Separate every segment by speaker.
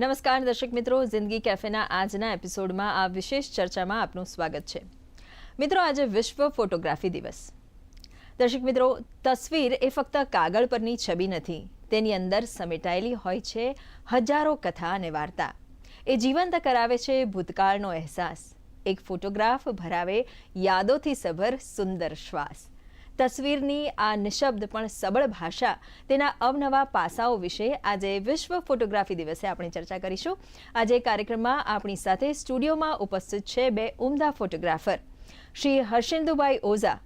Speaker 1: નમસ્કાર દર્શક મિત્રો, જિંદગી કેફેના આજના એપિસોડમાં આ વિશેષ ચર્ચામાં આપનું સ્વાગત છે. મિત્રો, આજે વિશ્વ ફોટોગ્રાફી દિવસ. દર્શક મિત્રો, તસવીર એ ફક્ત કાગળ પરની છબી નથી, તેની અંદર સમેટાયેલી હોય છે હજારો કથા અને વાર્તા. એ જીવંત કરાવે છે ભૂતકાળનો અહેસાસ. એક ફોટોગ્રાફ ભરાવે યાદોથી સભર સુંદર શ્વાસ. તસવીરની આ નિશબ્દ પણ સબળ ભાષા તેના અવનવા પાસાઓ વિશે આજે વિશ્વ ફોટોગ્રાફી દિવસે આપણે ચર્ચા કરીશું. આજે કાર્યક્રમમાં આપણી સાથે સ્ટુડિયોમાં ઉપસ્થિત છે બે ઉમદા ફોટોગ્રાફર. શ્રી હર્ષેન્દુભાઈ ઓઝા.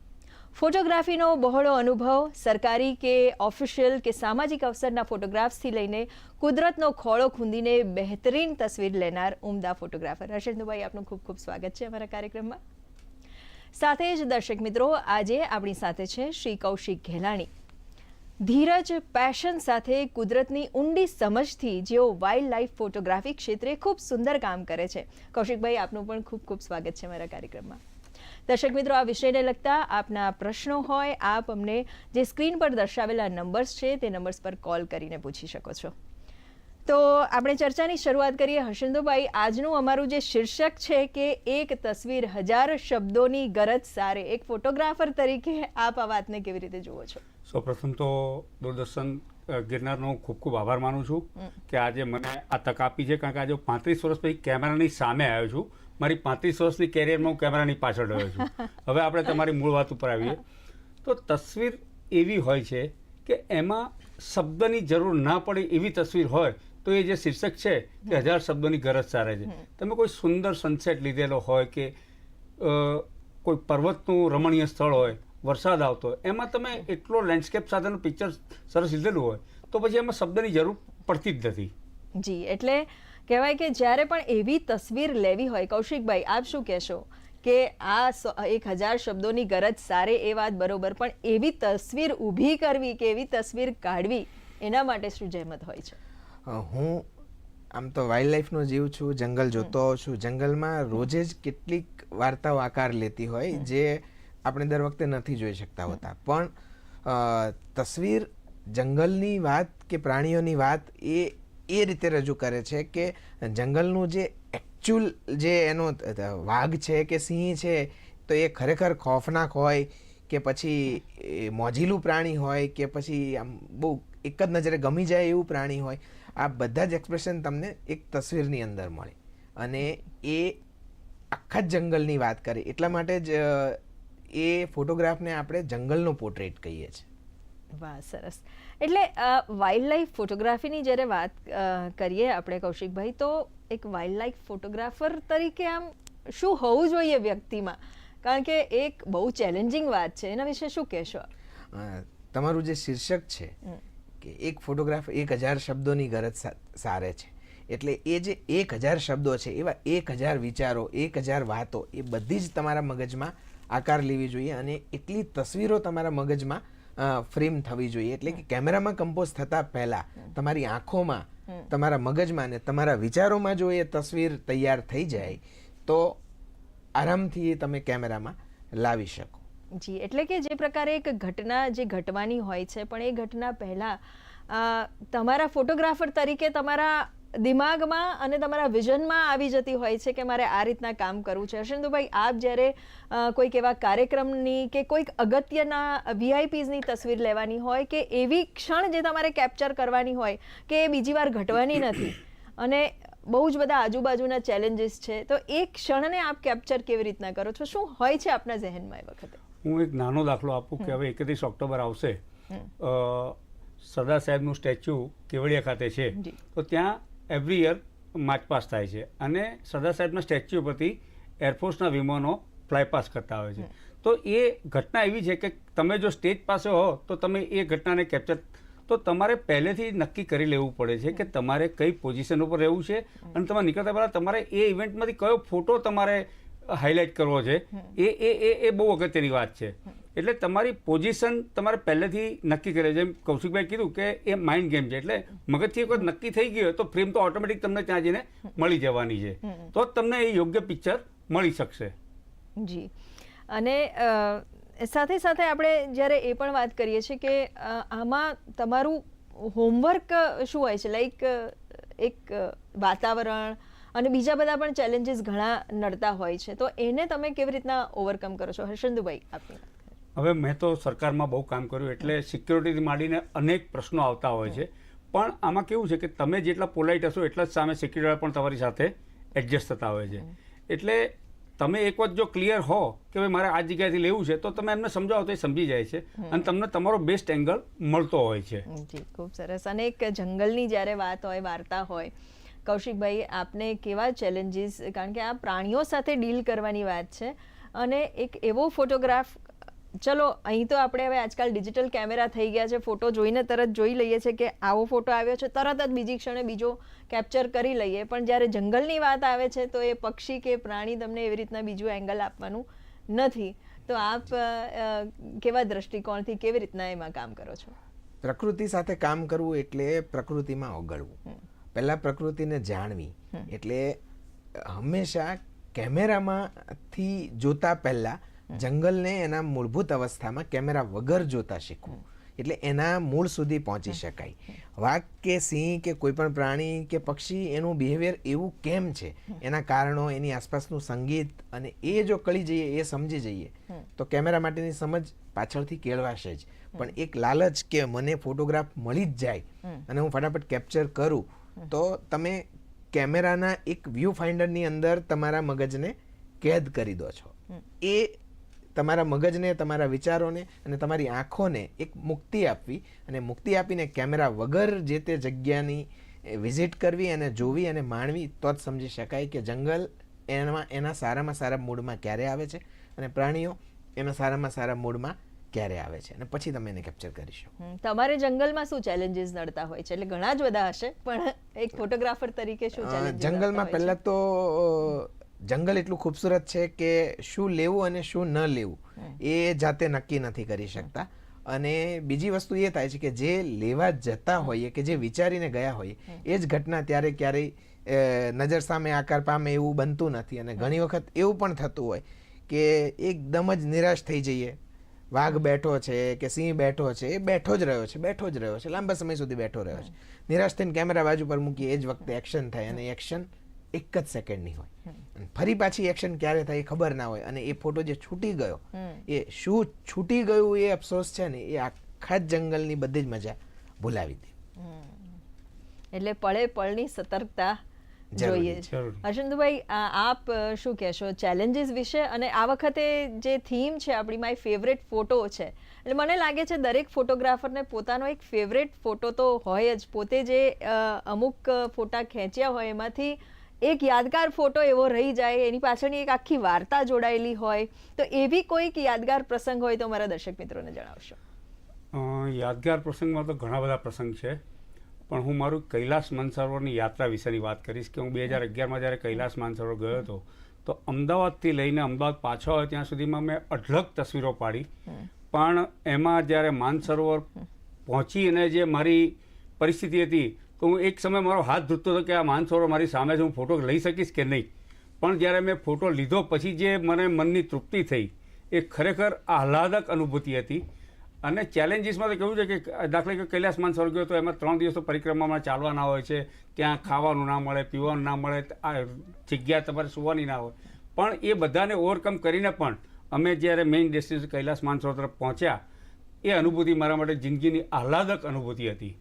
Speaker 1: ફોટોગ્રાફીનો બહોળો અનુભવ, સરકારી કે ઓફિશિયલ કે સામાજિક અવસરના ફોટોગ્રાફ્સથી લઈને કુદરતનો ખોળો ખૂંદીને બહેતરીન તસવીર લેનાર ઉમદા ફોટોગ્રાફર. હર્ષેન્દુભાઈ, આપનું ખૂબ ખૂબ સ્વાગત છે અમારા કાર્યક્રમમાં. સાથે જ દર્શક મિત્રો, આજે આપણી સાથે છે શ્રી કૌશિક ઘેલાણી. ધીરજ પેશન સાથે કુદરતની ઊંડી સમજથી જેઓ વાઇલ્ડ લાઈફ ફોટોગ્રાફી ક્ષેત્રે ખૂબ સુંદર કામ કરે છે. કૌશિકભાઈ, આપનું પણ ખૂબ ખૂબ સ્વાગત છે મારા કાર્યક્રમમાં. દર્શક મિત્રો, આ વિષયને લગતા આપના પ્રશ્નો હોય, આપ અમને જે સ્ક્રીન પર દર્શાવેલા નંબર્સ છે, તે નંબર્સ પર કોલ કરીને પૂછી શકો છો. તો આપણે ચર્ચાની શરૂઆત કરીએ હર્ષેન્દુભાઈ આજનું અમારું જે શીર્ષક છે કે એક તસવીર હજાર શબ્દોની ગરજ સારે. એક ફોટોગ્રાફર તરીકે આપ આ વાતને કેવી રીતે જુઓ છો?
Speaker 2: સૌપ્રથમ તો દૂરદર્શન ગિરનારનો ગિરનારનો ખૂબ ખૂબ આભાર માનું છું કે આજે મને આ તક આપી છે કારણ કે આજે પાંત્રીસ વર્ષ પછી કેમેરાની સામે આવ્યો છું. મારી પાંત્રીસ વર્ષની કેરિયરમાં હું કેમેરાની પાછળ રહ્યો છું. હવે આપણે તમારી મૂળ વાત ઉપર આવીએ. તો તસવીર એવી હોય છે કે એમાં શબ્દની જરૂર ના પડે એવી તસવીર હોય તો એ જે શીર્ષક છે તે હજાર શબ્દોની ગરજ સારે છે. તમે કોઈ સુંદર સનસેટ લીધેલો હોય કે કોઈ પર્વતનું રમણીય સ્થળ હોય વરસાદ આવતો હોય એમાં તમે એટલો લેન્ડસ્કેપ સાથેનું પિક્ચર સરસ લીધેલું હોય તો પછી એમાં શબ્દની જરૂર પડતી જ નથી.
Speaker 1: જી એટલે કહેવાય કે જ્યારે પણ એવી તસવીર લેવી હોય કૌશિકભાઈ આપ શું કહેશો? કે આ એક હજાર શબ્દોની ગરજ સારે એ વાત બરોબર પણ એવી તસવીર ઊભી કરવી કે એવી તસવીર કાઢવી એના માટે શું જહેમત હોય છે?
Speaker 3: હું આમ તો વાઇલ્ડ લાઈફનો જીવ છું જંગલ જોતો હોઉં છું. જંગલમાં રોજે જ કેટલીક વાર્તાઓ આકાર લેતી હોય જે આપણે દર વખતે નથી જોઈ શકતા હોતા. પણ તસવીર જંગલની વાત કે પ્રાણીઓની વાત એ એ રીતે રજૂ કરે છે કે જંગલનું જે એકચ્યુઅલ જે એનો વાઘ છે કે સિંહ છે તો એ ખરેખર ખોફનાક હોય કે પછી મોજીલું પ્રાણી હોય કે પછી આમ બહુ એક જ નજરે ગમી જાય એવું પ્રાણી હોય. આ બધા જ એક્સપ્રેશન તમને એક તસવીરની અંદર મળે. અને એ આખા જ જંગલની વાત કરે. એટલા માટે જ એ ફોટોગ્રાફને આપણે જંગલનો પોર્ટ્રેટ કહીએ છીએ.
Speaker 1: વાહ સરસ. એટલે વાઇલ્ડ લાઈફ ફોટોગ્રાફીની જ્યારે વાત કરીએ આપણે કૌશિકભાઈ તો એક વાઇલ્ડ લાઈફ ફોટોગ્રાફર તરીકે આમ શું હોવું જોઈએ વ્યક્તિમાં? કારણ કે એક બહુ ચેલેન્જિંગ વાત છે. એના વિશે શું કહેશો?
Speaker 3: તમારું જે શીર્ષક છે કે એક ફોટોગ્રાફ એક હજાર શબ્દોની ગરજ સારે છે. એટલે એ જે એક હજાર શબ્દો છે, એવા એક હજાર વિચારો, એક હજાર વાતો, એ બધી જ તમારા મગજમાં આકાર લેવી જોઈએ અને એટલી તસવીરો તમારા મગજમાં ફ્રેમ થવી જોઈએ. એટલે કે કેમેરામાં કમ્પોઝ થતા પહેલાં તમારી આંખોમાં, તમારા મગજમાં અને તમારા વિચારોમાં જો એ તસવીર તૈયાર થઈ જાય, તો આરામથી તમે કેમેરામાં લાવી શકો.
Speaker 1: જી, એટલે કે જે પ્રકારે એક ઘટના જે ઘટવાની હોય છે, પણ એ ઘટના પહેલાં તમારા ફોટોગ્રાફર તરીકે તમારા દિમાગમાં અને તમારા વિઝનમાં આવી જતી હોય છે કે મારે આ રીતના કામ કરવું છે? હર્ષેન્દુભાઈ આપ જ્યારે કોઈક એવા કાર્યક્રમની કે કોઈક અગત્યના વીઆઈપીઝની તસવીર લેવાની હોય કે એવી ક્ષણ જે તમારે કેપ્ચર કરવાની હોય કે એ બીજી વાર ઘટવાની નથી અને બહુ જ બધા આજુબાજુના ચેલેન્જીસ છે, તો એ ક્ષણને આપ કેપ્ચર કેવી રીતના કરો છો? શું હોય છે આપના ઝહેનમાં એ વખતે?
Speaker 2: હું એક નાનો દાખલો આપું કે હવે એકત્રીસ ઓક્ટોબર આવશે. સરદાર સાહેબનું સ્ટેચ્યુ કેવડિયા ખાતે છે. તો ત્યાં એવરી યર માર્ચપાસ થાય છે. અને સરદાર સાહેબના સ્ટેચ્યુ પરથી એરફોર્સના વિમાનો ફ્લાય પાસ કરતા હોય છે. તો એ ઘટના એવી છે કે તમે જો સ્ટેજ પાસે હો તો તમે એ ઘટનાને કેપ્ચર તો તમારે પહેલેથી નક્કી કરી લેવું પડે છે કે તમારે કઈ પોઝિશન ઉપર રહેવું છે. અને તમારે નીકળતા પહેલાં તમારે એ ઇવેન્ટમાંથી કયો ફોટો તમારે હાઇલાઇટ કરવો છે એ એ એ એ બહુ અગત્યની વાત છે. એટલે તમારી પોઝિશન તમારે પહેલેથી નક્કી કરે જેમ કૌશિકભાઈ કીધું કે એ માઇન્ડ ગેમ છે. એટલે મગજથી એક વખત નક્કી થઈ ગયું તો ફ્રેમ તો ઓટોમેટિક તમને ત્યાં જઈને મળી જવાની છે. તો જ તમને એ યોગ્ય પિક્ચર મળી શકશે.
Speaker 1: જી. અને સાથે સાથે આપણે જ્યારે એ પણ વાત કરીએ છીએ કે આમાં તમારું હોમવર્ક શું હોય છે? લાઈક એક વાતાવરણ અને બીજા બધા પણ ચેલેન્જીસ ઘણા નડતા હોય છે. તો એને તમે કેવી રીતના ઓવરકમ કરો છો? હર્ષંદુભાઈ આપની
Speaker 2: હવે મેં તો સરકારમાં બહુ કામ કર્યું એટલે સિક્યોરિટીથી માંડીને અનેક પ્રશ્નો આવતા હોય છે. પણ આમાં કેવું છે કે તમે જેટલા પોલાઇટ હશો એટલા જ સામે સિક્યુરિટી પણ તમારી સાથે એડજસ્ટ થતા હોય છે. એટલે તમે એક વખત જો ક્લિયર હો કે ભાઈ મારે આ જગ્યાએથી લેવું છે તો તમે એમને સમજાવો તો એ સમજી જાય છે. અને તમને તમારો બેસ્ટ એંગલ મળતો હોય છે.
Speaker 1: જી ખૂબ સરસ. અને એક જંગલની જ્યારે વાત હોય વાર્તા હોય કૌશિકભાઈ આપને કેવા ચેલેન્જીસ કારણ કે આ પ્રાણીઓ સાથે ડીલ કરવાની વાત છે. અને એક એવો ફોટોગ્રાફ ચલો અહીં તો આપણે હવે આજકાલ ડિજિટલ કેમેરા થઈ ગયા છે. ફોટો જોઈને તરત જોઈ લઈએ છીએ કે આવો ફોટો આવ્યો છે. તરત જ બીજી ક્ષણે બીજો કેપ્ચર કરી લઈએ. પણ જ્યારે જંગલની વાત આવે છે તો એ પક્ષી કે પ્રાણી તમને એવી રીતના બીજું એંગલ આપવાનું નથી. તો આપ કેવા દ્રષ્ટિકોણથી કેવી રીતના એમાં કામ કરો છો?
Speaker 3: પ્રકૃતિ સાથે કામ કરવું એટલે પ્રકૃતિમાં ઓગળવું. પહેલા પ્રકૃતિને જાણવી. એટલે હંમેશા કેમેરામાંથી જોતા પહેલા જંગલને એના મૂળભૂત અવસ્થામાં કેમેરા વગર જોતા શીખવું. એટલે એના મૂળ સુધી પહોંચી શકાય. વાઘ કે સિંહ કે કોઈ પણ પ્રાણી કે પક્ષી એનું બિહેવિયર એવું કેમ છે? એના કારણો એની આસપાસનું સંગીત અને એ જો કળી જઈએ એ સમજી જઈએ તો કેમેરા માટેની સમજ પાછળથી કેળવાશે જ. પણ એક લાલચ કે મને ફોટોગ્રાફ મળી જ જાય અને હું ફટાફટ કેપ્ચર કરું તો તમે કેમેરાના એક વ્યૂ ફાઇન્ડરની અંદર તમારા મગજને કેદ કરી દો છો. એ તમારા મગજને તમારા વિચારોને અને તમારી આંખોને એક મુક્તિ આપવી અને મુક્તિ આપીને કેમેરા વગર જે તે જગ્યાની વિઝિટ કરવી અને જોવી અને માણવી તો જ સમજી શકાય કે જંગલ એમાં એના સારામાં સારા મૂડમાં ક્યારે આવે છે અને પ્રાણીઓ એના સારામાં સારા મૂડમાં ક્યારે આવે છે? અને પછી તમે એને કેપ્ચર કરી શકો
Speaker 1: તમારે જંગલમાં શું ચેલેન્જીસ નડતા હોય છે? એટલે ઘણા જ બધા હશે પણ એક ફોટોગ્રાફર તરીકે શું
Speaker 3: અ, જંગલમાં પહેલા તો જંગલ એટલું ખૂબસૂરત છે કે શું લેવું અને શું ન લેવું એ જાતે નક્કી નથી કરી શકતા. અને બીજી વસ્તુ એ થાય છે કે જે લેવા જતા હોઈએ કે જે વિચારીને ગયા હોઈએ એ જ ઘટના ત્યારે ક્યારેય નજર સામે આકાર પામે એવું બનતું નથી. અને ઘણી વખત એવું પણ થતું હોય કે એકદમ જ નિરાશ થઈ જઈએ. વાઘ બેઠો છે કે સિંહ બેઠો છે એ બેઠો જ રહ્યો છે બેઠો જ રહ્યો છે લાંબા સમય સુધી બેઠો રહ્યો છે. નિરાશ થઈને કેમેરા બાજુ પર મૂકી એ જ વખતે એક્શન થાય અને એક્શન એક જ સેકન્ડની હોય. ફરી પાછી એક્શન ક્યારે થાય એ ખબર ના હોય અને એ ફોટો જે છૂટી ગયો એ શું છૂટી ગયું એ અફસોસ છે ને એ આખા જ જંગલની બધી જ મજા ભૂલાવી દે.
Speaker 1: એટલે પળે પળની સતર્કતા જોઈએ. આ આપ શું કહેશો? ચેલેન્જીસ વિશે અને આ વખતે જે થીમ છે આપણી માય ફેવરેટ ફોટો છે. એટલે મને લાગે છે દરેક ફોટોગ્રાફરને પોતાનો એક ફેવરેટ ફોટો તો હોય જ. પોતે જે અમુક ફોટા ખેંચ્યા હોય એમાંથી એક યાદગાર ફોટો એવો રહી જાય એની પાછળની એક આખી વાર્તા જોડાયેલી હોય. તો એવી કોઈક યાદગાર પ્રસંગ હોય તો મારા દર્શક મિત્રોને જણાવશો.
Speaker 2: યાદગાર પ્રસંગમાં તો ઘણા બધા પ્રસંગ છે. પણ હું મારું કૈલાસ માનસરોવરની યાત્રા વિશેની વાત કરીશ કે હું બે હજાર અગિયારમાં જ્યારે કૈલાસ માનસરોવર ગયો હતો તો અમદાવાદથી લઈને અમદાવાદ પાછો આવ્યો ત્યાં સુધીમાં મેં અઢળક તસવીરો પાડી. પણ એમાં જ્યારે માનસરોવર પહોંચી અને જે મારી પરિસ્થિતિ હતી તો હું એક સમય મારો હાથ ધૂતો હતો કે આ માનસરોવર મારી સામે છે હું ફોટો લઈ શકીશ કે નહીં? પણ જ્યારે મેં ફોટો લીધો પછી જે મને મનની તૃપ્તિ થઈ એ ખરેખર આહલાદક અનુભૂતિ હતી. અને ચેલેન્જીસમાં તો કેવું છે કે, દાખલા કે કૈલાસ માનસર ગયો તો એમાં ત્રણ દિવસ તો પરિક્રમામાં ચાલવાના હોય છે. ત્યાં ખાવાનું ના મળે, પીવાનું ના મળે, આ જગ્યા તમારે સુવાની ના હોય. પણ એ બધાને ઓવરકમ કરીને પણ અમે જ્યારે મેઇન ડેસ્ટિનેશન કૈલાસ માનસર તરફ પહોંચ્યા, એ અનુભૂતિ મારા માટે જિંદગીની આહલાદક અનુભૂતિ હતી.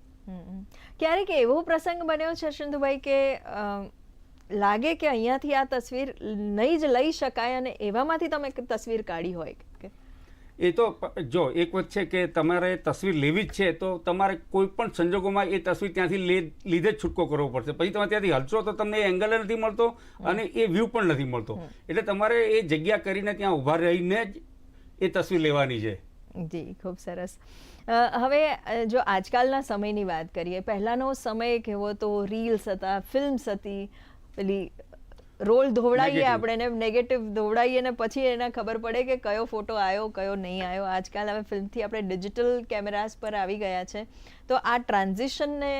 Speaker 1: ક્યારેક એવો પ્રસંગ બન્યો છે સિંધુભાઈ કે લાગે કે અહીંયાથી આ તસવીર નહીં જ લઈ શકાય અને એવામાંથી તમે તસવીર કાઢી હોય કે?
Speaker 2: એ તો જો એક વાત છે કે તમારે તસવીર લેવી જ છે તો તમારે કોઈ પણ સંજોગોમાં એ તસવીર ત્યાંથી લે- લીધે જ છૂટકો કરવો પડશે. પછી તમે ત્યાંથી હલશો તો તમને એ એંગલ નથી મળતો અને એ વ્યૂ પણ નથી મળતો. એટલે તમારે એ જગ્યા કરીને ત્યાં ઊભા રહીને જ એ તસવીર લેવાની છે.
Speaker 1: જી ખૂબ સરસ. હવે જો આજકાલના સમયની વાત કરીએ પહેલાંનો સમય કેવો તો રીલ્સ હતા ફિલ્મ્સ હતી પેલી રોલ
Speaker 2: ધોવડાઈએ
Speaker 1: આપણે એને નેગેટિવ ધોવડાઈએ ને પછી એને ખબર પડે કે કયો ફોટો આવ્યો કયો નહીં આવ્યો આજકાલ હવે ફિલ્મથી આપણે ડિજિટલ કેમેરાસ પર આવી ગયા છે. તો આ ટ્રાન્ઝિશનને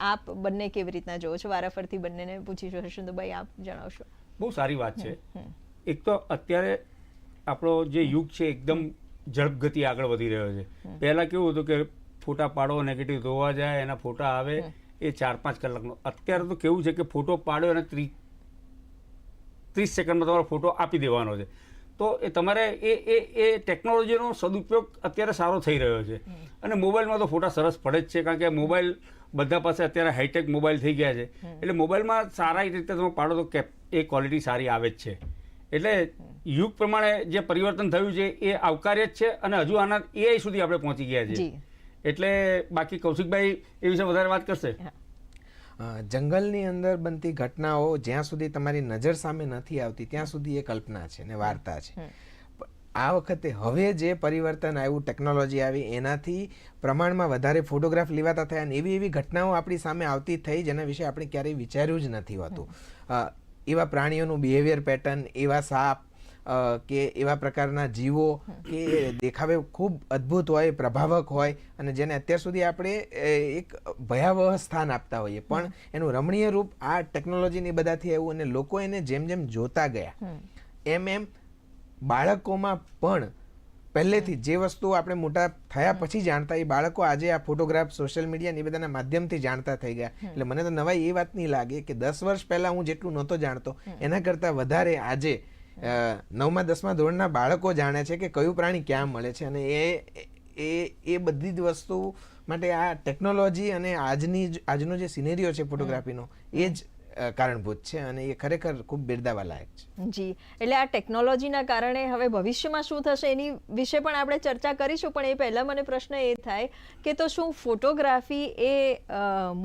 Speaker 1: આપ બંને કેવી રીતના જોવો છો? વારાફરતી બંનેને પૂછીશું ભાઈ આપ જણાવશો.
Speaker 2: બહુ સારી વાત છે. એક તો અત્યારે આપણો જે યુગ છે એકદમ ઝડપ ગતિ આગળ વધી રહ્યો છે. પહેલા કેવું હતું કે ફોટા પાડો નેગેટિવ ધોવા જાય એના ફોટા આવે એ ચાર પાંચ કલાકનો. અત્યારે તો કેવું છે કે ફોટો પાડ્યો અને ત્રીસ ત્રીસ સેકન્ડમાં તમારો ફોટો આપી દેવાનો છે. તો એ તમારે એ એ એ ટેકનોલોજીનો સદુપયોગ અત્યારે સારો થઈ રહ્યો છે. અને મોબાઈલમાં તો ફોટા સરસ પડે જ છે કારણ કે મોબાઈલ બધા પાસે અત્યારે હાઈટેક મોબાઈલ થઈ ગયા છે. એટલે મોબાઈલમાં સારા રીતે તમે પાડો તો કેપ એ ક્વોલિટી સારી આવે જ છે. એટલે યુગ પ્રમાણે જે પરિવર્તન થયું છે એ આવકાર્ય જ છે અને હજુ આના એઆઈ સુધી આપણે પહોંચી ગયા છીએ એટલે બાકી કૌશિકભાઈ એ વિશે વધારે વાત કરશે?
Speaker 3: જંગલની અંદર બનતી ઘટનાઓ જ્યાં સુધી તમારી નજર સામે નથી આવતી ત્યાં સુધી એ કલ્પના છે ને વાર્તા છે. આ વખતે હવે જે પરિવર્તન આવ્યું ટેકનોલોજી આવી એનાથી પ્રમાણમાં વધારે ફોટોગ્રાફ લેવાતા થયા અને એવી એવી ઘટનાઓ આપણી સામે આવતી થઈ જેના વિશે આપણે ક્યારેય વિચાર્યું જ નથી હોતું. એવા પ્રાણીઓનું બિહેવિયર પેટર્ન એવા સાપ કે એવા પ્રકારના જીવો કે દેખાવે ખૂબ અદ્ભુત હોય પ્રભાવક હોય અને જેને અત્યાર સુધી આપણે એક ભયાવહ સ્થાન આપતા હોઈએ. પણ એનું રમણીય રૂપ આ ટેકનોલોજીની બધાથી આવ્યું અને લોકો એને જેમ જેમ જોતા ગયા. એમ એમ બાળકોમાં પણ પહેલેથી જે વસ્તુ આપણે મોટા થયા પછી જાણતા એ બાળકો આજે આ ફોટોગ્રાફ સોશિયલ મીડિયા ને એ બધાના માધ્યમથી જાણતા થઈ ગયા. એટલે મને તો નવાઈ એ વાત નહીં લાગે કે દસ વર્ષ પહેલા હું જેટલું નહોતો જાણતો. એના કરતાં વધારે આજે નવમા, દસમા ધોરણના બાળકો જાણે છે કે કયું પ્રાણી ક્યાં મળે છે અને એ એ એ બધી જ વસ્તુ માટે આ ટેકનોલોજી અને આજની આજનો જે સિનેરિયો છે ફોટોગ્રાફીનો એ જ કારણભૂત છે અને એ ખરેખર ખૂબ બિરદાવા લાયક છે.
Speaker 1: જી, એટલે આ ટેકનોલોજીના કારણે હવે ભવિષ્યમાં શું થશે એની વિશે પણ આપણે ચર્ચા કરીશું, પણ એ પહેલાં મને પ્રશ્ન એ થાય કે તો શું ફોટોગ્રાફી એ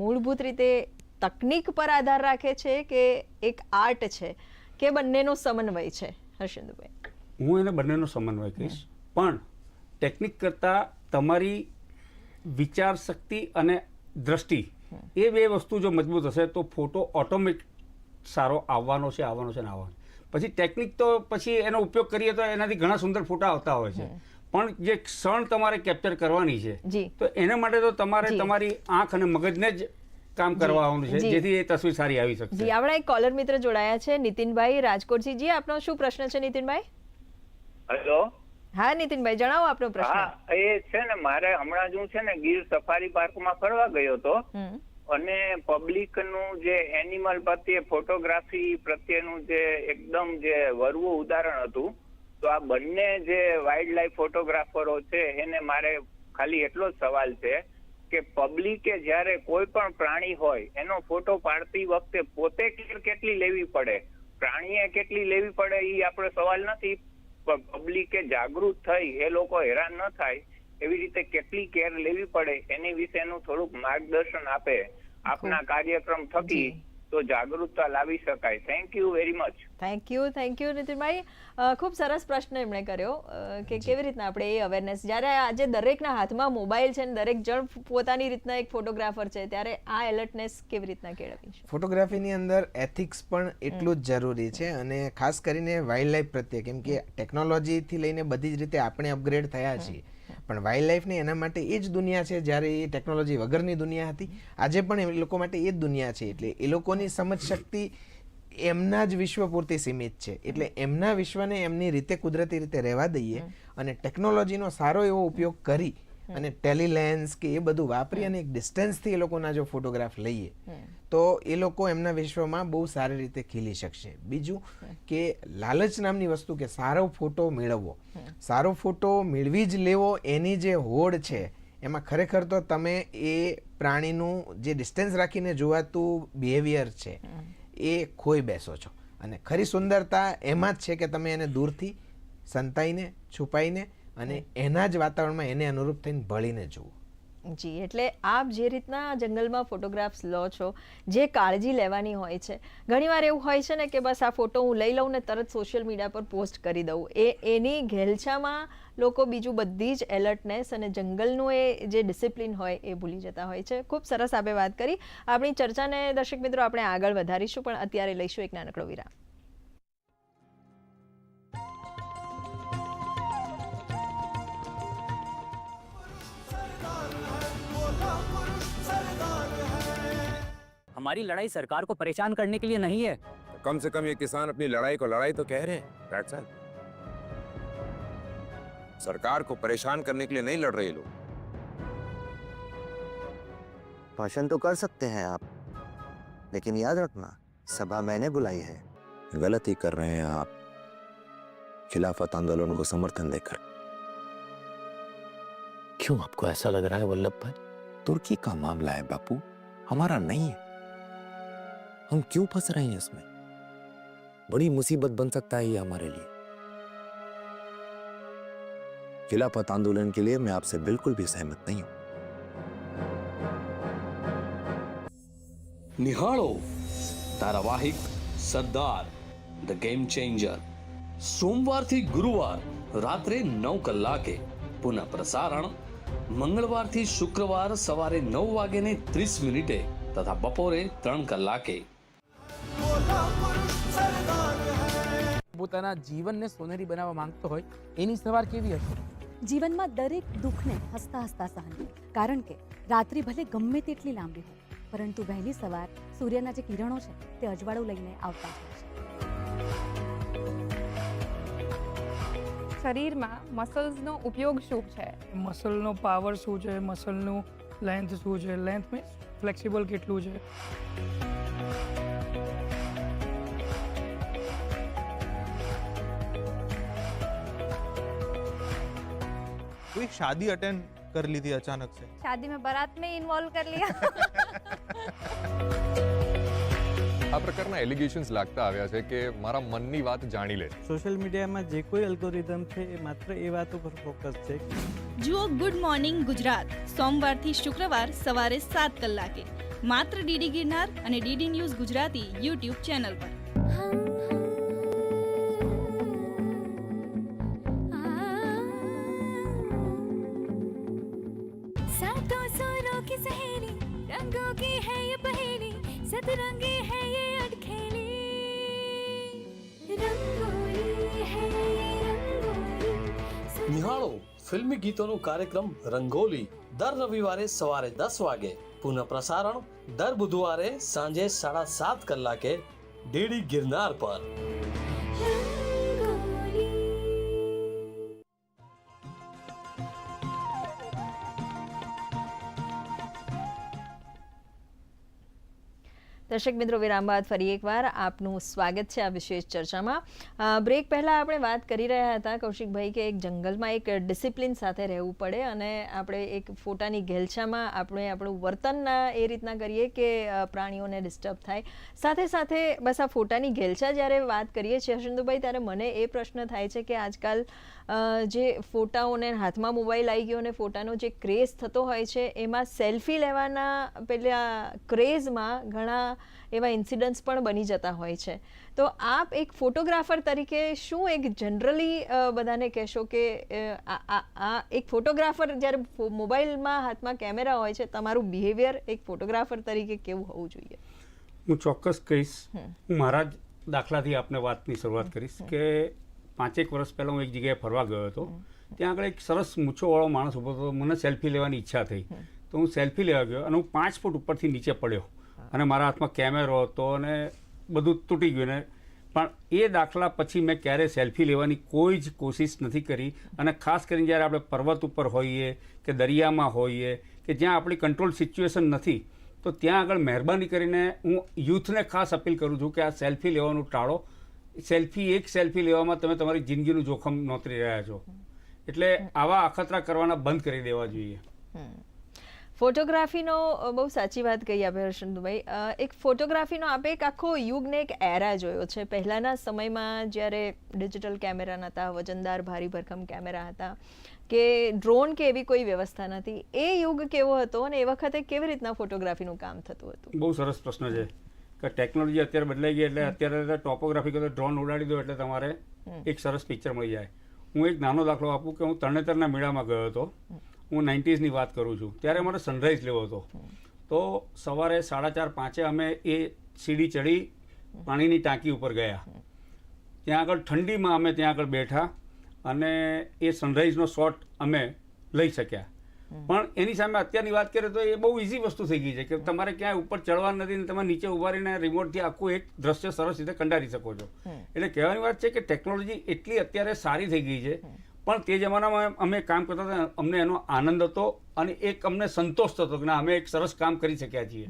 Speaker 1: મૂળભૂત રીતે તકનિક પર આધાર રાખે છે કે એક આર્ટ છે? કે બંનેનો સમન્વય છે હર્ષેન્દુભાઈ
Speaker 2: હું એને બંનેનો સમન્વય કહીશ. પણ ટેકનિક કરતાં તમારી વિચાર શક્તિ અને દ્રષ્ટિ એ બે વસ્તુ જો મજબૂત હશે તો ફોટો ઓટોમેટિક સારો આવવાનો છે આવવાનો છે ને આવવાનો પછી ટેકનિક તો પછી એનો ઉપયોગ કરીએ તો એનાથી ઘણા સુંદર ફોટા આવતા હોય છે. પણ જે ક્ષણ તમારે કેપ્ચર કરવાની છે તો એના માટે તો તમારે તમારી આંખ અને મગજને જ કામ કરવાનું છે. જેથી એ તસવીર સારી આવી શકે
Speaker 1: જી આપણા એક કોલર મિત્ર જોડાયા છે નીતિનભાઈ રાજકોટથી જી આપનો શું પ્રશ્ન છે નીતિનભાઈ?
Speaker 4: હેલો.
Speaker 1: હા નીતિનભાઈ જણાવો આપનો પ્રશ્ન.
Speaker 4: હા એ છે ને મારે હમણાં જ હું છે ને ગીર સફારી પાર્કમાં ફરવા ગયો હતો. અને પબ્લિકનું જે એનિમલ પ્રત્યે ફોટોગ્રાફી પ્રત્યેનું જે એકદમ જે વરવું ઉદાહરણ હતું તો આ બંને જે વાઇલ્ડ લાઈફ ફોટોગ્રાફરો છે એને મારે ખાલી એટલો જ સવાલ છે કે પબ્લિકે જ્યારે કોઈ પણ પ્રાણી હોય એનો ફોટો પાડતી વખતે પોતે કેર કેટલી લેવી પડે? પ્રાણીએ કેટલી લેવી પડે એ આપણે સવાલ નથી. પણ પબ્લિકે જાગૃત થઈ એ લોકો હેરાન ન થાય એવી રીતે કેટલી કેર લેવી પડે એની વિશેનું થોડુંક માર્ગદર્શન આપે. આપના કાર્યક્રમ થકી. તો જાગૃતતા લાવી શકાય. Thank you very
Speaker 1: much thank you thank you Nitinbhai. ખૂબ સરસ પ્રશ્ન એમણે કર્યો. કે કેવી રીતના આપણે એ અવેરનેસ જ્યારે આજે દરેકના હાથમાં મોબાઈલ છે ને દરેક જણ પોતાની રીતના એક ફોટોગ્રાફર છે ત્યારે આ એલર્ટનેસ કેવી રીતના કેળવવી? છે
Speaker 3: ફોટોગ્રાફીની અંદર એથિક્સ પણ એટલું જ જરૂરી છે અને ખાસ કરીને વાઇલ્ડ લાઈફ પ્રત્યે કેમ કે ટેકનોલોજીથી લઈને બધી જ રીતે આપણે અપગ્રેડ થયા છીએ. પણ વાઇલ્ડ લાઈફની એના માટે એ જ દુનિયા છે જ્યારે એ ટેકનોલોજી વગરની દુનિયા હતી. આજે પણ એ લોકો માટે એ જ દુનિયા છે. એટલે એ લોકોની સમજ શક્તિ એમના જ વિશ્વ પૂરતી સીમિત છે. એટલે એમના વિશ્વને એમની રીતે કુદરતી રીતે રહેવા દઈએ અને ટેકનોલોજીનો સારો એવો ઉપયોગ કરી અને ટેલિલેન્સ કે એ બધું વાપરી અને એક ડિસ્ટન્સથી એ લોકોના જો ફોટોગ્રાફ લઈએ તો એ લોકો એમના વિશ્વમાં બહુ સારી રીતે ખીલી શકશે. બીજું કે લાલચ નામની વસ્તુ કે સારો ફોટો મેળવવો. સારો ફોટો મેળવી જ લેવો એની જે હોડ છે એમાં ખરેખર તો તમે એ પ્રાણીનું જે ડિસ્ટન્સ રાખીને જોવાતું બિહેવિયર છે એ ખોઈ બેસો છો. અને ખરી સુંદરતા એમાં જ છે કે તમે એને દૂરથી સંતાઈને છુપાઈને અને એના જ વાતાવરણમાં એને અનુરૂપ થઈને ભળીને જુઓ.
Speaker 1: જી, એટલે આપ જે રીતના જંગલમાં ફોટોગ્રાફ્સ લો છો, જે કાળજી લેવાની હોય છે, ઘણીવાર એવું હોય છે ને કે બસ આ ફોટો હું લઈ લઉં ને તરત સોશિયલ મીડિયા પર પોસ્ટ કરી દઉં. એ, એની ઘેલછામાં લોકો બીજું બધી જ એલર્ટનેસ અને જંગલનું એ જે ડિસિપ્લિન હોય એ ભૂલી જતા હોય છે. ખૂબ સરસ આપે વાત કરી. આપણી ચર્ચાને દર્શક મિત્રો આપણે આગળ વધારીશું, પણ અત્યારે લઈશું એક નાનકડો વિરામ.
Speaker 5: हमारी लड़ाई सरकार को परेशान करने के लिए नहीं है।
Speaker 6: कम से कम ये किसान अपनी लड़ाई को लड़ाई तो कह रहे हैं। सरकार को परेशान करने के लिए नहीं लड़ रहे लोग।
Speaker 7: भाषण तो कर सकते हैं आप लेकिन याद रखना सभा मैंने बुलाई है।
Speaker 6: गलत ही कर रहे हैं आप। खिलाफत आंदोलन को समर्थन देकर।
Speaker 8: क्यों आपको ऐसा लग रहा है वल्लभ भाई?
Speaker 6: तुर्की का मामला है बापू हमारा नहीं है। हम क्यों फंस रहे हैं इसमें बड़ी मुसीबत बन सकता है ये हमारे लिए खिलाफत आंदोलन के लिए मैं आपसे बिल्कुल भी सहमत नहीं हूं
Speaker 9: નિહાળો ધારાવાહિક સરદાર ધ ગેમ ચેન્જર સોમવારથી ગુરુવાર રાત્રે નવ કલાકે પુનઃ પ્રસારણ મંગળવારથી શુક્રવાર સવારે નવ વાગ્યે ને ત્રીસ મિનિટે તથા બપોરે ત્રણ કલાકે
Speaker 10: પોતાના જીવનને સોનેરી બનાવવા માંગતો હોય એની સવાર કેવી હશે?
Speaker 11: જીવનમાં દરેક દુઃખને હસતા હસતા સહન કારણ કે રાત્રિ ભલે ગમે તેટલી લાંબી હોય પરંતુ વહેલી સવાર સૂર્યના જે કિરણો છે તે અજવાળું લઈને આવતા હોય છે.
Speaker 12: શરીરમાં મસલ્સનો ઉપયોગ શું છે?
Speaker 10: મસલનો પાવર શું છે? મસલનું લેન્થ શું છે? લેન્થ મીન્સ ફ્લેક્સિબલ કેટલું છે?
Speaker 13: कोई शादी अटेंड कर ली थी अचानक से
Speaker 12: शादी में बारात में इन्वॉल्व कर लिया
Speaker 13: આ પ્રકારના એલિગેશન્સ લાગતા આવ્યા છે કે મારા મનની વાત જાણી લે
Speaker 10: સોશિયલ મીડિયામાં જે કોઈ અલ્ગોરિધમ છે એ માત્ર એ વાત ઉપર ફોકસ છે
Speaker 12: જુઓ ગુડ મોર્નિંગ ગુજરાત સોમવારથી શુક્રવાર સવારે સાત કલાકે માત્ર ડીડી ગિરનાર અને DD news Gujarati YouTube channel પર
Speaker 11: सतरंगी है ये अटखेली रंगोली है ये रंगोली
Speaker 9: નિહાળો ફિલ્મી ગીતોનો કાર્યક્રમ રંગોલી દર રવિવારે સવારે દસ વાગે પુનઃ પ્રસારણ દર બુધવારે સાંજે સાડા સાત કલાકે ડીડી ગિરનાર પર
Speaker 1: દર્શક મિત્રો, વિરામ બાદ ફરી એકવાર આપનું સ્વાગત છે આ વિશેષ ચર્ચામાં. બ્રેક પહેલાં આપણે વાત કરી રહ્યા હતા કૌશિકભાઈ કે એક જંગલમાં એક ડિસિપ્લિન સાથે રહેવું પડે અને આપણે એક ફોટાની ઘેલછામાં આપણે આપણું વર્તનના એ રીતના કરીએ કે પ્રાણીઓને ડિસ્ટર્બ થાય. સાથે સાથે બસ આ ફોટાની ઘેલછા જ્યારે વાત કરીએ છીએ હર્ષિંદુભાઈ, ત્યારે મને એ પ્રશ્ન થાય છે કે આજકાલ જે ફોટાઓને હાથમાં મોબાઈલ આવી ગયો અને ફોટાનો જે ક્રેઝ થતો હોય છે, એમાં સેલ્ફી લેવાના પેલા ક્રેઝમાં ઘણા એવા ઇન્સિડન્ટ્સ પણ બની જતા હોય છે. તો આપ એક ફોટોગ્રાફર તરીકે શું એક જનરલી બધાને કહેશો કે આ એક ફોટોગ્રાફર જ્યારે મોબાઈલમાં હાથમાં કેમેરા હોય છે તમારું બિહેવિયર એક ફોટોગ્રાફર તરીકે કેવું હોવું જોઈએ?
Speaker 2: હું ચોક્કસ કહીશ. હું મારા જ દાખલાથી આપને વાતની શરૂઆત કરીશ કે પાંચેક વર્ષ પહેલાં હું એક જગ્યાએ ફરવા ગયો હતો. ત્યાં આગળ એક સરસ મૂછોવાળો માણસ ઊભો હતો. મને સેલ્ફી લેવાની ઈચ્છા થઈ. તો હું સેલ્ફી લેવા ગયો અને હું પાંચ ફૂટ ઉપરથી નીચે પડ્યો. અને મારા હાથમાં કેમેરો હતો અને બધું તૂટી ગયું ને. પણ એ દાખલા પછી મેં ક્યારેય સેલ્ફી લેવાની કોઈ જ કોશિશ નથી કરી. અને ખાસ કરીને જ્યારે આપણે પર્વત ઉપર હોઈએ કે દરિયામાં હોઈએ કે જ્યાં આપણી કંટ્રોલ સિચ્યુએશન નથી, તો ત્યાં આગળ મહેરબાની કરીને હું યુથને ખાસ અપીલ કરું છું કે આ સેલ્ફી લેવાનું ટાળો. સેલ્ફી એક સેલ્ફી લેવામાં તમે તમારી જિંદગીનું જોખમ નોતરી રહ્યા છો. એટલે આવા અખતરા કરવાના બંધ કરી દેવા જોઈએ.
Speaker 1: ફોટોગ્રાફીનો બહુ સાચી વાત કહી આપે હર્ષંદભાઈ. એક ફોટોગ્રાફીનો આપે એક આખો યુગને એક એરા જોયો છે. પહેલાંના સમયમાં જ્યારે ડિજિટલ કેમેરા નહોતા વજનદાર ભારી ભરખમ કેમેરા હતા કે ડ્રોન કે એવી કોઈ વ્યવસ્થા નથી એ યુગ કેવો હતો અને એ વખતે કેવી રીતના ફોટોગ્રાફીનું કામ થતું હતું?
Speaker 2: બહુ સરસ પ્રશ્ન છે. કે ટેકનોલોજી અત્યારે બદલાઈ ગઈ એટલે અત્યારે ટોપોગ્રાફી કરતો ડ્રોન ઉડાડી દો એટલે તમારે એક સરસ પિક્ચર મળી જાય. હું એક નાનો દાખલો આપું કે હું તરણેતરના મેળામાં ગયો હતો. હું નાઇન્ટીઝની વાત કરું છું. ત્યારે મારે સનરાઈઝ લેવો હતો. તો સવારે સાડા ચાર પાંચે અમે એ સીડી ચડી પાણીની ટાંકી ઉપર ગયા. ત્યાં આગળ ઠંડીમાં અમે ત્યાં આગળ બેઠા અને એ સનરાઈઝનો શોટ અમે લઈ શક્યા. પણ એની સામે અત્યારની વાત કરીએ તો એ બહુ ઇઝી વસ્તુ થઈ ગઈ છે કે તમારે ક્યાંય ઉપર ચડવાનું નથી ને તમે નીચે ઊભા રહીને રિમોટથી આખું એક દ્રશ્ય સરસ રીતે કંડારી શકો છો. એટલે કહેવાની વાત છે કે ટેકનોલોજી એટલી અત્યારે સારી થઈ ગઈ છે પણ તે જમાનામાં અમે કામ કરતા હતા, અમને એનો આનંદ હતો અને એક અમને સંતોષ થતો કે અમે એક સરસ કામ કરી શક્યા છીએ.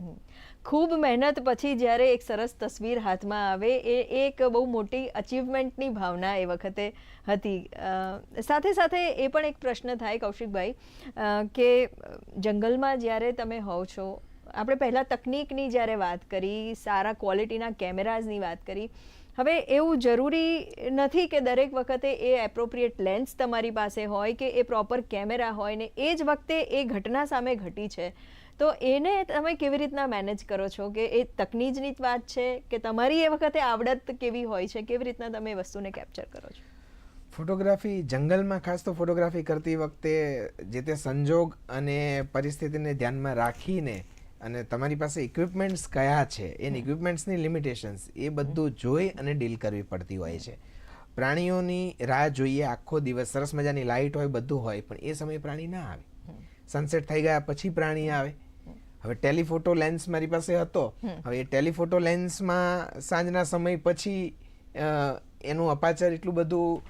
Speaker 1: ખૂબ મહેનત પછી જ્યારે એક સરસ તસવીર હાથમાં આવે, એ એક બહુ મોટી અચીવમેન્ટની ભાવના એ વખતે હતી. સાથે સાથે એ પણ એક પ્રશ્ન થાય કૌશિકભાઈ કે જંગલમાં જ્યારે તમે હોવ છો આપણે પહેલાં તકનિકની જ્યારે વાત કરી, સારા ક્વોલિટીના કેમેરાઝની વાત કરી, હવે એવું જરૂરી નથી કે દરેક વખતે એ એપ્રોપ્રિએટ લેન્સ તમારી પાસે હોય કે એ પ્રોપર કેમેરા હોય ને એ જ વખતે એ ઘટના સામે ઘટી છે. તો એને તમે કેવી રીતના મેનેજ કરો છો? કે એ તકનીજની જ વાત છે? કે તમારી એ વખતે આવડત કેવી હોય છે? કેવી રીતના તમે એ વસ્તુને કેપ્ચર કરો છો?
Speaker 3: ફોટોગ્રાફી જંગલમાં, ખાસ તો ફોટોગ્રાફી કરતી વખતે જે તે સંજોગ અને પરિસ્થિતિને ધ્યાનમાં રાખીને અને તમારી પાસે ઇક્વિપમેન્ટ્સ કયા છે એની ઇક્વિપમેન્ટ્સની લિમિટેશન્સ એ બધું જોઈ અને ડીલ કરવી પડતી હોય છે. પ્રાણીઓની રાહ જોઈએ આખો દિવસ સરસ મજાની લાઇટ હોય બધું હોય પણ એ સમયે પ્રાણી ના આવે. સનસેટ થઈ ગયા પછી પ્રાણી આવે. હવે ટેલિફોટો લેન્સ મારી પાસે હતો. હવે એ ટેલિફોટો લેન્સમાં સાંજના સમય પછી એનું અપાચર એટલું બધું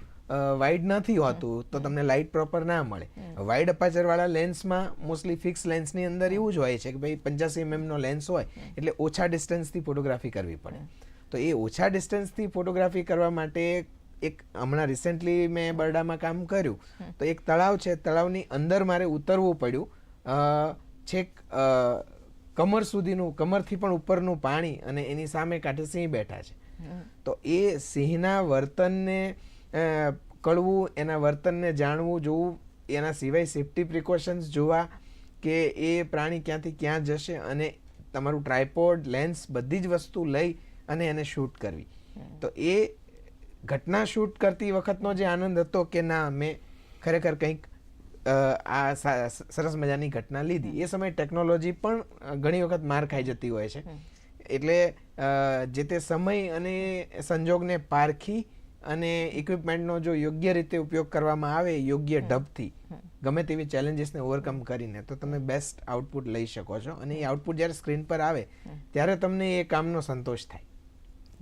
Speaker 3: વાઇડ નથી હોતું તો તમને લાઇટ પ્રોપર ના મળે. વાઇડ અપાચર વાળા લેન્સમાં મોસ્ટલી ફિક્સ લેન્સની અંદર એવું જ હોય છે કે ભાઈ પંચ્યાસી એમ નો લેન્સ હોય એટલે ઓછા ડિસ્ટન્સથી ફોટોગ્રાફી કરવી પડે. તો એ ઓછા ડિસ્ટન્સથી ફોટોગ્રાફી કરવા માટે એક હમણાં રિસેન્ટલી મેં બરડામાં કામ કર્યું તો એક તળાવ છે તળાવની અંદર મારે ઉતરવું પડ્યું. છેક કમર સુધીનું કમરથી પણ ઉપરનું પાણી અને એની સામે કાંઠે સિંહ બેઠા છે. તો એ સિંહના વર્તનને કળવું એના વર્તનને જાણવું જોવું એના સિવાય સેફ્ટી પ્રિકોશન્સ જોવા કે એ પ્રાણી ક્યાંથી ક્યાં જશે અને તમારું ટ્રાયપોડ લેન્સ બધી જ વસ્તુ લઈ અને એને શૂટ કરવી. તો એ ઘટના શૂટ કરતી વખતનો જે આનંદ હતો કે ના મેં ખરેખર કંઈક આ સરસ મજાની ઘટના લીધી. એ સમયે ટેકનોલોજી પણ ઘણી વખત માર ખાઈ જતી હોય છે. એટલે જે તે સમય અને સંજોગને પારખી અને ઇક્વિપમેન્ટનો જો યોગ્ય રીતે ઉપયોગ કરવામાં આવે યોગ્ય ઢબથી ગમે તેવી ચેલેન્જીસને ઓવરકમ કરીને તો તમે બેસ્ટ આઉટપુટ લઈ શકો છો. અને એ આઉટપુટ જ્યારે સ્ક્રીન પર આવે ત્યારે તમને એ કામનો સંતોષ થાય.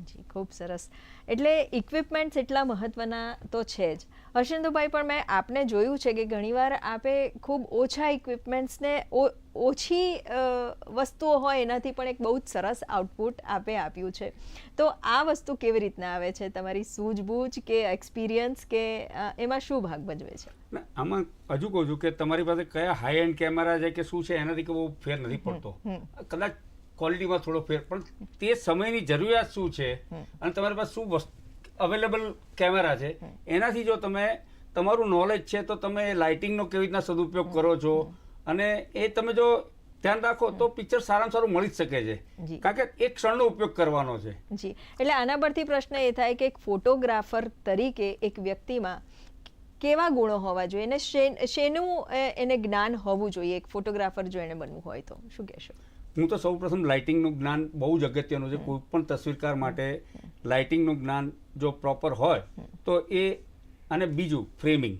Speaker 1: જી ખૂબ સરસ. એટલે ઇક્વિપમેન્ટ્સ એટલા મહત્વના તો છે જ. હર્ષેન્દુભાઈ પણ મેં આપને જોયું છે કે ઘણીવાર આપે ખૂબ ઓછા ઇક્વિપમેન્ટ્સને ઓછી વસ્તુઓ હોય એનાથી પણ એક બહુ જ સરસ આઉટપુટ આપે આપ્યું છે. તો આ વસ્તુ કેવી રીતના આવે છે? તમારી સૂઝબૂઝ કે એક્સપિરિયન્સ કે એમાં શું ભાગ ભજવે છે?
Speaker 2: આમાં હજુ કહું છું કે તમારી પાસે કયા હાઈ એન્ડ કેમેરા છે કે શું છે એનાથી બહુ ફેર નથી પડતો. કદાચ ક્વોલિટીમાં થોડો ફેર. પણ તે સમયની જરૂરિયાત શું છે? અને તમારી પાસે શું વસ્તુ અવેલેબલ કેમેરા છે? એનાથી જો તમે તમારું નોલેજ છે તો તમે લાઇટિંગનો કેવી રીતના સદુપયોગ કરો છો? અને એ તમે જો ધ્યાન રાખો તો પિક્ચર સારામાં સારું મળી જ શકે છે. કારણ કે એક ક્ષણનો ઉપયોગ કરવાનો છે.
Speaker 1: જી. એટલે આના પરથી પ્રશ્ન એ થાય કે એક ફોટોગ્રાફર તરીકે એક વ્યક્તિમાં કેવા ગુણો હોવા જોઈએ? અને શેનું એને જ્ઞાન હોવું જોઈએ? એક ફોટોગ્રાફર જો એને બનવું હોય તો. શું કહેશો?
Speaker 2: હું તો સૌ પ્રથમ લાઇટિંગનું જ્ઞાન બહુ જ અગત્યનું છે. કોઈ પણ તસવીરકાર માટે લાઇટિંગનું જ્ઞાન જો પ્રોપર હોય તો એ અને બીજું ફ્રેમિંગ.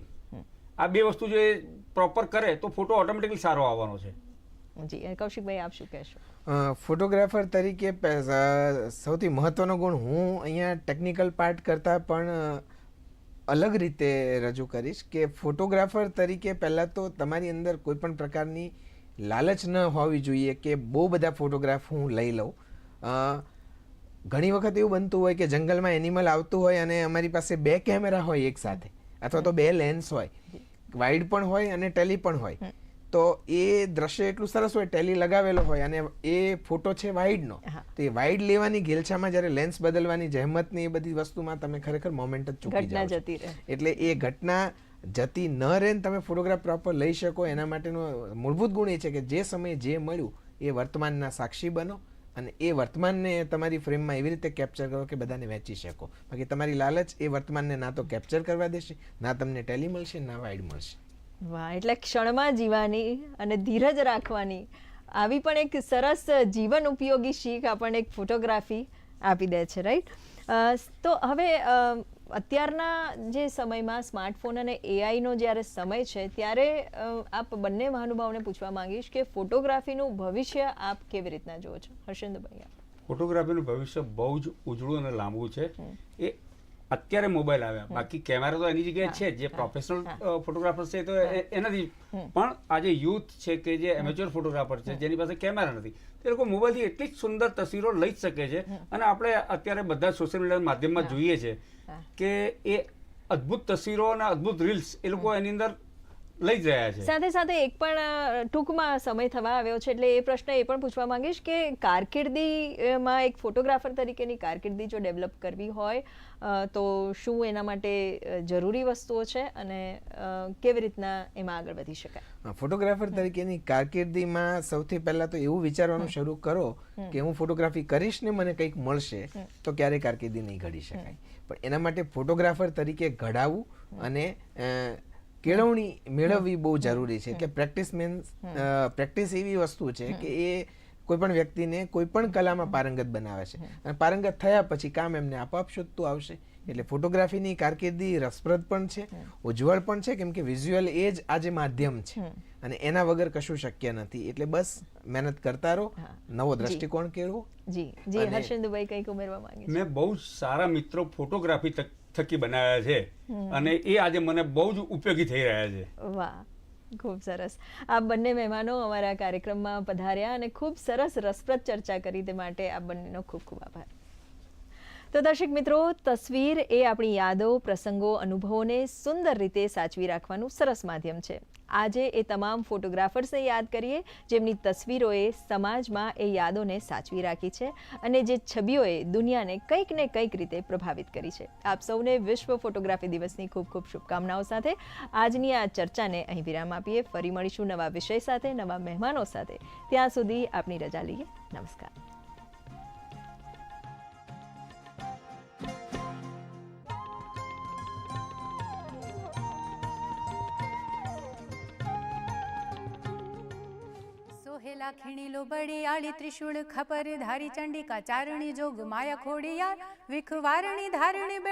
Speaker 2: આ બે વસ્તુ જો એ પ્રોપર કરે તો ફોટો ઓટોમેટિકલી સારો આવવાનો છે.
Speaker 1: જી કૌશિકભાઈ આપ શું કહેશો?
Speaker 3: ફોટોગ્રાફર તરીકે સૌથી મહત્વનો ગુણ હું અહીંયા ટેકનિકલ પાર્ટ કરતાં પણ અલગ રીતે રજૂ કરીશ કે ફોટોગ્રાફર તરીકે પહેલાં તો તમારી અંદર કોઈ પણ પ્રકારની લાલચ ન હોવી જોઈએ કે બહુ બધા ફોટોગ્રાફ હું લઈ લઉં. ઘણી વખત એવું બનતું હોય કે જંગલમાં એનિમલ આવતું હોય અને અમારી પાસે બે કેમેરા હોય એક સાથે અથવા તો બે લેન્સ હોય. વાઇડ પણ હોય અને ટેલી પણ હોય. તો એ દ્રશ્ય એટલું સરસ હોય ટેલી લગાવેલો હોય અને એ ફોટો છે વાઇડનો તો એ વાઇડ લેવાની ઘેલછામાં જ્યારે લેન્સ બદલવાની જહેમત ને એ બધી વસ્તુમાં તમે ખરેખર મોમેન્ટ જ ચૂકી જાઓ એટલે એ ઘટના જતી ન રહેને તમે ફોટોગ્રાફ પ્રોપર લઈ શકો. એના માટેનો મૂળભૂત ગુણ એ છે કે જે સમયે જે મળ્યું એ વર્તમાનના સાક્ષી બનો અને એ વર્તમાનને તમારી ફ્રેમમાં એવી રીતે કેપ્ચર કરો કે બધાને વહેંચી શકો. બાકી તમારી લાલચ એ વર્તમાનને ના તો કેપ્ચર કરવા દેશે, ના તમને ટેલી મળશે, ના વાઇડ મળશે.
Speaker 1: વાહ, એટલે ક્ષણમાં જીવાની અને ધીરજ રાખવાની આવી પણ એક સરસ જીવન ઉપયોગી શીખ આપણને એક ફોટોગ્રાફી આપી દે છે રાઈટ તો હવે અત્યારના જે સમયમાં સ્માર્ટફોન અને એઆઈનો જ્યારે સમય છે ત્યારે આપ બંને મહાનુભાવોને પૂછવા માંગીશ કે ફોટોગ્રાફીનું ભવિષ્ય આપ કેવી રીતના જુઓ છો? હર્ષેન્દ્રભાઈ
Speaker 2: ફોટોગ્રાફીનું ભવિષ્ય બહુ જ ઉજળું અને લાંબુ છે. એ અત્યારે મોબાઈલ આવ્યા. બાકી કેમેરા તો એની જગ્યાએ છે જે. પ્રોફેશનલ ફોટોગ્રાફર છે તો એનાથી પણ આજે યુથ છે કે જે એમેચ્યોર ફોટોગ્રાફર છે જેની પાસે કેમેરા નથી તે લોકો મોબાઈલથી એટલી જ સુંદર તસવીરો લઈ જ શકે છે અને આપણે અત્યારે બધા સોશિયલ મીડિયા માધ્યમમાં જોઈએ છે કે એ અદ્ભુત તસવીરો અને અદ્ભુત રીલ્સ એ લોકો એની અંદર લઈ જ રહ્યા છે.
Speaker 1: સાથે સાથે એક પણ ટૂંકમાં સમય થવા આવ્યો છે એટલે એ પ્રશ્ન એ પણ પૂછવા માંગીશ કે કારકિર્દીમાં એક ફોટોગ્રાફર તરીકેની કારકિર્દી જો ડેવલપ કરવી હોય તો શું એના માટે જરૂરી વસ્તુઓ છે અને કેવી રીતના એમાં આગળ વધી શકાય?
Speaker 3: ફોટોગ્રાફર તરીકેની કારકિર્દીમાં સૌથી પહેલા તો એવું વિચારવાનું શરૂ કરો કે હું ફોટોગ્રાફી કરીશ ને મને કંઈક મળશે તો ક્યારેય કારકિર્દી નહીં ઘડી શકાય. પણ એના માટે ફોટોગ્રાફર તરીકે ઘડાવું અને કેળવણી મેળવવી બહુ જરૂરી છે કે પ્રેક્ટિસ મીન્સ પ્રેક્ટિસ એવી વસ્તુ છે કે એ કોઈ પણ વ્યક્તિને કોઈ પણ કલામાં પારંગત બનાવે છે. અને પારંગત થયા પછી કામ એમને આપોઆપ શોધતું આવશે. એટલે ફોટોગ્રાફીની કારકિર્દી રસપ્રદ પણ છે ઉજ્જવળ પણ છે કેમ કે વિઝ્યુઅલ એ જ આજે માધ્યમ છે. અને એના વગર કશું શક્ય નથી. એટલે બસ મહેનત કરતા રહો નવો દ્રષ્ટિકોણ કેળવો
Speaker 1: જી. જી હર્ષેન્દુભાઈ કંઈક ઉમેરવા માંગે
Speaker 2: મેં બહુ સારા મિત્રો ફોટોગ્રાફી તક- થકી બનાવ્યા છે. અને એ આજે મને બહુ જ ઉપયોગી થઈ રહ્યા છે.
Speaker 1: વાહ ખૂબ સરસ. આ બંને મહેમાનો અમારા કાર્યક્રમમાં પધાર્યા અને ખૂબ સરસ રસપ્રદ ચર્ચા કરી તે માટે આ બંનેનો ખૂબ ખૂબ આભાર. તો દર્શક મિત્રો તસવીર એ આપણી યાદો પ્રસંગો અનુભવોને સુંદર રીતે સાચવી રાખવાનું સરસ માધ્યમ છે. આજે એ તમામ ફોટોગ્રાફર્સને યાદ કરીએ, જેમની તસવીરોએ સમાજમાં એ યાદોને સાચવી રાખી છે અને જે છબીઓએ દુનિયાને કંઈક ને કંઈક રીતે પ્રભાવિત કરી છે. આપ સૌને વિશ્વ ફોટોગ્રાફી દિવસની ખૂબ ખૂબ શુભકામનાઓ સાથે આજની આ ચર્ચાને અહીં વિરામ આપીએ. ફરી મળીશું નવા વિષય સાથે, નવા મહેમાનો સાથે. ત્યાં સુધી આપની રજા લઈએ. નમસ્કાર.
Speaker 11: સોહેલા ખીણીલો આળી ત્રિશુળ ખપર ધારી ચંડિકા ચારણી જોગ માયા ખોડિયાર વિખવારણી ધારણી